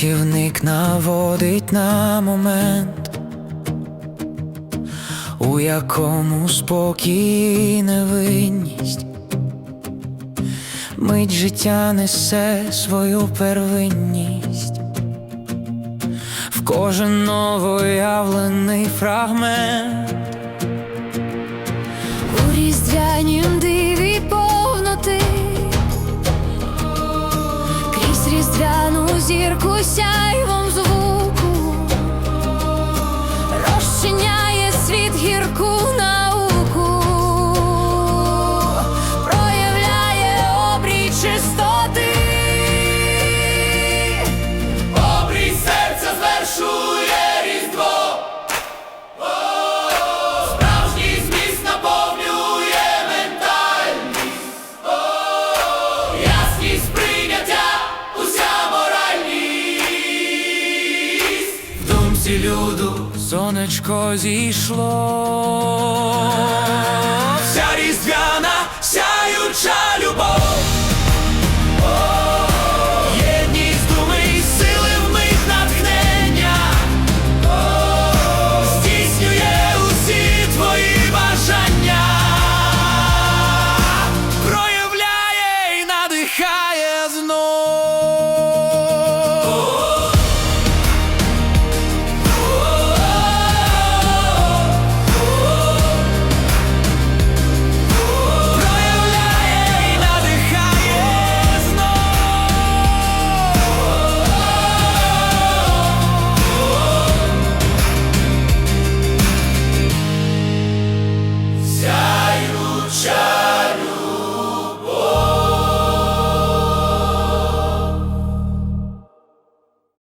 Путівник наводить на момент, у якому спокій невинність, мить життя несе свою первинність, в кожен новоявлений фрагмент. У різдвянім зірку сяйвом звуку, В люду сонечко зійшло. Вся різдвяна, сяюча любов. Єдність думи і сили в мить натхнення. Здійснює усі твої бажання. проявляє і надихає знов. Сяюча